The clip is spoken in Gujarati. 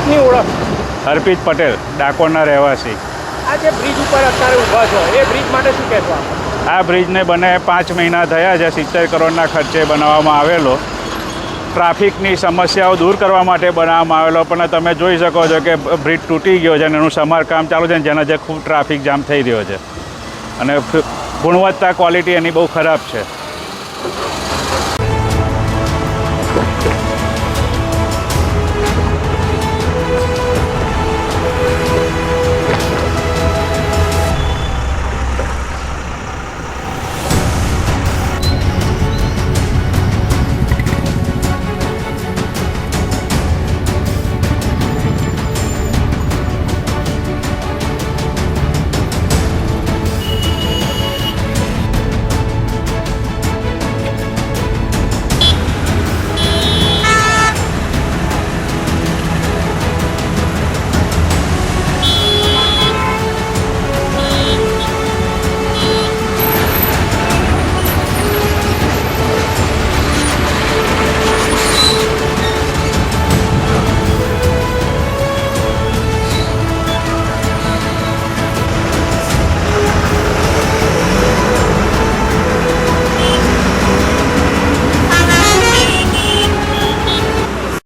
આપની ઓળખ. હરપીત પટેલ ડાકોરના રહેવાસી. આ જે બ્રિજ ઉપર અત્યારે ઊભા છો એ બ્રિજ માટે શું કહેશો આ બ્રિજને બને પાંચ મહિના થયા છે સિત્તેર કરોડના ખર્ચે બનાવવામાં આવેલો. ટ્રાફિકની સમસ્યાઓ દૂર કરવા માટે બનાવવામાં આવેલો પણ તમે જોઈ શકો છો કે બ્રિજ તૂટી ગયો છે અને એનું સમારકામ ચાલુ છે ને જેના જે ખૂબ ટ્રાફિક જામ થઈ રહ્યો છે. અને ગુણવત્તા ક્વોલિટી એની બહુ ખરાબ છે.